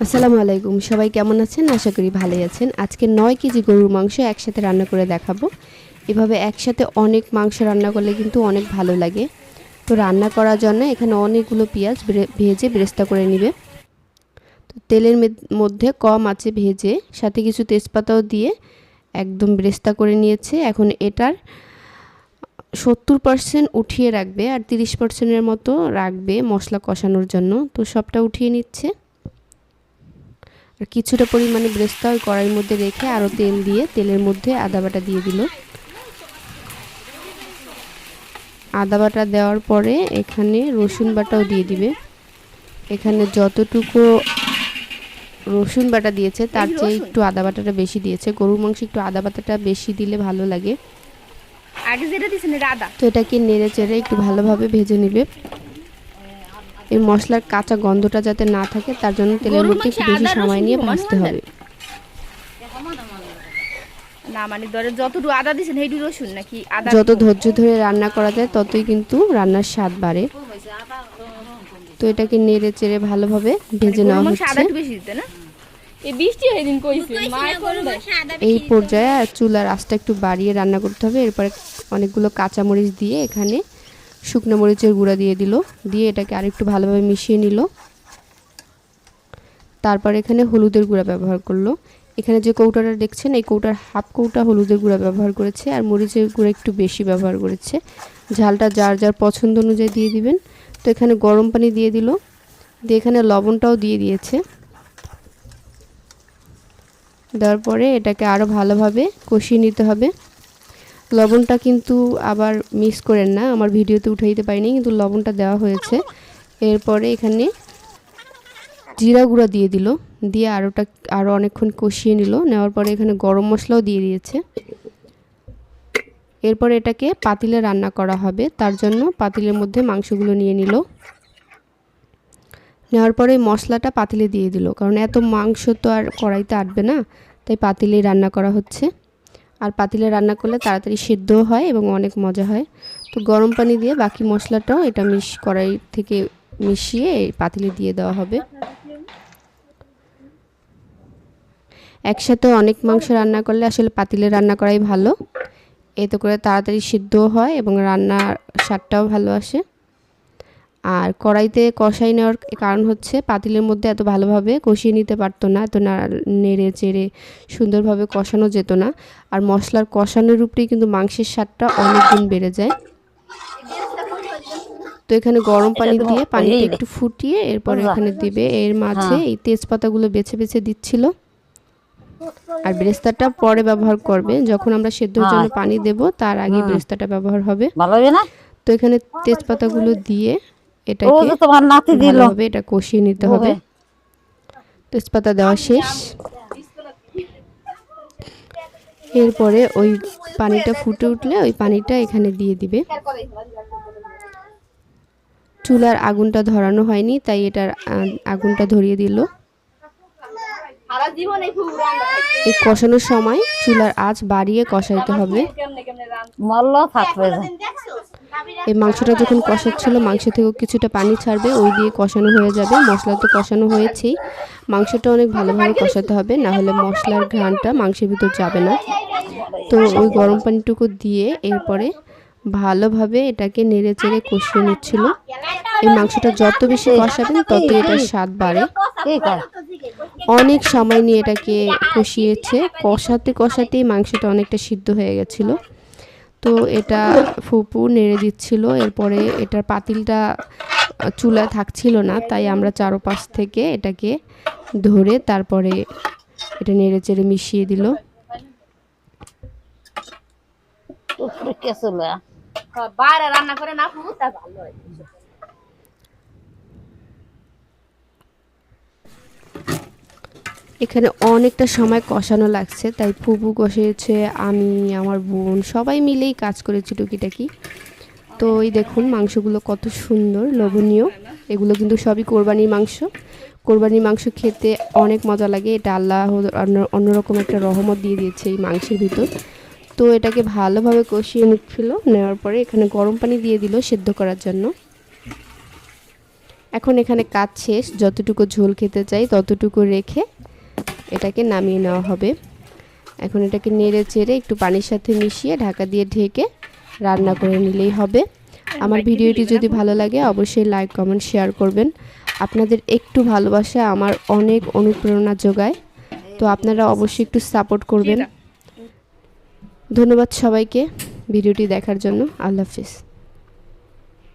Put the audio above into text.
আসসালামু আলাইকুম। সবাই কেমন আছেন? আশা করি ভালোই আছেন। আজকে নয় কেজি গরুর মাংস একসাথে রান্না করে দেখাবো। এভাবে একসাথে অনেক মাংস রান্না করলে কিন্তু অনেক ভালো লাগে। তো রান্না করার জন্য এখানে অনেকগুলো পেঁয়াজ ভেজে বেরেস্তা করে নিবে। তো তেলের মধ্যে কম আছে ভেজে, সাথে কিছু তেজপাতাও দিয়ে একদম ব্রেস্তা করে নিয়েছে। এখন এটার সত্তর পার্সেন্ট উঠিয়ে রাখবে আর তিরিশ পার্সেন্টের মতো রাখবে মশলা কষানোর জন্য। তো সবটা উঠিয়ে নিচ্ছে। আর কিছুটা পরিমাণে ব্রেস্তা ওই কড়াইয়ের মধ্যে রেখে আরও তেল দিয়ে তেলের মধ্যে আদা বাটা দিয়ে দিল। আদা বাটা দেওয়ার পরে এখানে রসুন বাটাও দিয়ে দিবে। এখানে যতটুকু রসুন বাটা দিয়েছে তার চেয়ে একটু আদা বাটাটা বেশি দিয়েছে। গরুর মাংস একটু আদা বাটাটা বেশি দিলে ভালো লাগে। আগে যেটা আদা তো এটাকে নেড়ে চেড়ে একটু ভালোভাবে ভেজে নিবে। এই মশলার কাঁচা গন্ধটা যাতে না থাকে তার জন্য তেলের মধ্যে একটু বেশি সময় নিয়ে ভাজতে মানে হবে। না মানে ধরে যতটুকু আদা রসুন নাকি আদা যত ধৈর্য ধরে রান্না করা যায় ততই কিন্তু রান্নার স্বাদ বাড়ে। তো এটাকে নেড়ে চেড়ে ভালোভাবে ভেজে নেওয়া হচ্ছে। বেশি দিতে না? এই বৃষ্টি সেদিন কইছে মায়ের কোন দেয় এই পর্যায়ে আর চুলার আঁচটা একটু বাড়িয়ে রান্না করতে হবে। এরপরে অনেকগুলো কাঁচামরিচ দিয়ে এখানে শুকনো মরিচের গুঁড়া দিয়ে দিল। দিয়ে এটাকে আরেকটু ভালোভাবে মিশিয়ে নিল। তারপর এখানে হলুদের গুঁড়া ব্যবহার করল। এখানে যে কৌটাটা দেখছেন, এই কৌটার হাফ কৌটা হলুদের গুঁড়া ব্যবহার করেছে আর মরিচের গুঁড়া একটু বেশি ব্যবহার করেছে। ঝালটা যার যার পছন্দ অনুযায়ী দিয়ে দিবেন। তো এখানে গরম পানি দিয়ে দিল। দিয়ে এখানে লবণটাও দিয়ে দিয়েছে। দেওয়ার পরে এটাকে আরও ভালোভাবে কষিয়ে নিতে হবে। লবণটা কিন্তু আবার মিক্স করেন না, আমার ভিডিওতে উঠে দিতে পারিনি, কিন্তু লবণটা দেওয়া হয়েছে। এরপরে এখানে জিরা গুঁড়া দিয়ে দিল, দিয়ে আরোটা আরও অনেকক্ষণ কষিয়ে নিল, নেওয়ার পরে এখানে গরম মশলাও দিয়ে দিয়েছে। এরপর এটাকে পাতিলে রান্না করা হবে, তার জন্য পাতিলের মধ্যে মাংসগুলো নিয়ে নিল। নেওয়ার পরে মশলাটা পাতিলে দিয়ে দিল, কারণ এত মাংস তো আর কড়াইতে আটবে না, তাই পাতিলেই রান্না করা হচ্ছে। আর পাতিলে রান্না করলে তাড়াতাড়ি সিদ্ধও হয় এবং অনেক মজা হয়। তো গরম পানি দিয়ে বাকি মশলাটাও এটা মিশ, কড়াই থেকে মিশিয়ে পাতিলে দিয়ে দেওয়া হবে। একসাথে অনেক মাংস রান্না করলে আসলে পাতিলে রান্না করাই ভালো। এতে করে তাড়াতাড়ি সিদ্ধও হয় এবং রান্নার স্বাদটাও ভালো আসে। আর কড়াইতে কষাই নেওয়ার কারণ হচ্ছে পাতিলের মধ্যে এত ভালোভাবে কষিয়ে নিতে পারতো না এত না নেড়ে চেড়ে সুন্দরভাবে কষানো যেত না। আর মশলার কষানোর উপরেই কিন্তু মাংসের স্বাদটা অনেক গুণ বেড়ে যায়। তো এখানে গরম পানি দিয়ে পানিটা একটু ফুটিয়ে এরপর এখানে দিবে। এর মাঝে এই তেজপাতাগুলো বেছে বেছে দিচ্ছিল। আর বেরেস্তাটা পরে ব্যবহার করবে। যখন আমরা সেদ্ধর জন্য পানি দেব তার আগে বেরেস্তাটা ব্যবহার হবে। তো এখানে তেজপাতাগুলো দিয়ে এটাকে যে তোমার নাতি দিল। ভালোভাবে এটা কষিয়ে নিতে হবে। তেজপাতা দেওয়া শেষ। এরপরে ওই পানিটা ফুটে উঠলে ওই পানিটা এখানে দিয়ে দিবে। চুলার আগুনটা ধরানো হয়নি তাই এটার আগুনটা ধরিয়ে দিল। এই কষানোর সময় চুলার আঁচ বাড়িয়ে কষাইতে হবে। মল্ল থাকবে। এই মাংসটা যখন কষাচ্ছিল, মাংস থেকেও কিছুটা পানি ছাড়বে, ওই দিয়ে কষানো হয়ে যাবে। মশলা তো কষানো হয়েছেই। মাংসটা অনেক ভালোভাবে কষাতে হবে, না হলে মশলার ঘ্রাণটা মাংসের ভিতর যাবে না। তো ওই গরম পানিটুকু দিয়ে এরপরে ভালোভাবে এটাকে নেড়ে চেড়ে কষিয়ে নিচ্ছিল। এই মাংসটা যত বেশি কষাবেন তত এটার স্বাদ বাড়ে। অনেক সময় নিয়ে এটাকে কষিয়েছে। কষাতে কষাতেই মাংসটা অনেকটা সিদ্ধ হয়ে গেছিল। তো এটা ফুপু নেড়ে দিচ্ছিল এরপরে এটার পাতিলটা চুলা থাকছিল না তাই আমরা চারোপাশ থেকে এটাকে ধরে তারপরে এটা নেড়ে চেড়ে মিশিয়ে দিল। হ্যাঁ, রান্না করে না ফুট তা ভালো হয় এখানে অনেকটা সময় কষানো লাগছে, তাই ফুপু কষিয়েছে আমি, আমার বোন, সবাই মিলেই কাজ করেছি টুকিটাকি। তো এই দেখুন মাংসগুলো কত সুন্দর, লোভনীয়। এগুলো কিন্তু সবই কোরবানির মাংস। কোরবানির মাংস খেতে অনেক মজা লাগে, এটা আল্লাহ অন্য- অন্যরকম একটা রহমত দিয়ে দিয়েছে এই মাংসের ভিতর। তো এটাকে ভালোভাবে কষিয়ে নিচ্ছিল, নেওয়ার পরে এখানে গরম পানি দিয়ে দিল সেদ্ধ করার জন্য। এখন এখানে কাজ শেষ, যতটুকু ঝোল খেতে চাই ততটুকু রেখে এটাকে নামিয়ে নেওয়া হবে। এখন এটাকে নেড়ে চেড়ে একটু পানির সাথে মিশিয়ে ঢাকা দিয়ে ঢেকে রান্না করে নিলেই হবে। আমার ভিডিওটি যদি ভালো লাগে, অবশ্যই লাইক কমেন্ট শেয়ার করবেন। আপনাদের একটু ভালোবাসা আমার অনেক অনুপ্রেরণা যোগায়। তো আপনারা অবশ্যই একটু সাপোর্ট করবেন। ধন্যবাদ সবাইকে। ভিডিওটি দেখার জন্য আল্লাহ হাফিজ।